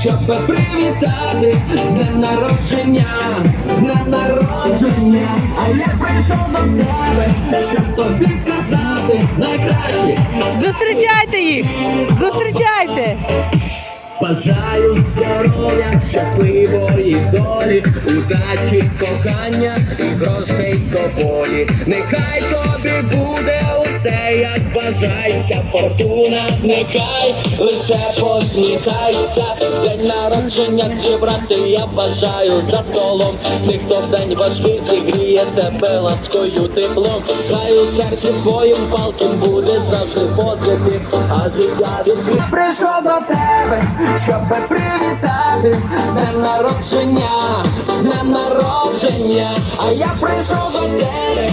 щоб привітати з днем народження, днем народження, а я прийшов до тебе, щоб тобі сказати найкраще. Зустрічайте їх! Зустрічайте! Бажаю здоров'я, щасливої долі, удачі, кохання і грошей доволі. Нехай тобі бажається, фортуна, нехай лише посміхається. День народження зібрати я бажаю за столом. Тих, хто в день важкий зігріє тебе ласкою теплом. Хай у серці твоїм палким буде завжди позитив, а життя. Я прийшов до тебе, щоб привітати з днем народження, днем народження, а я прийшов до тебе,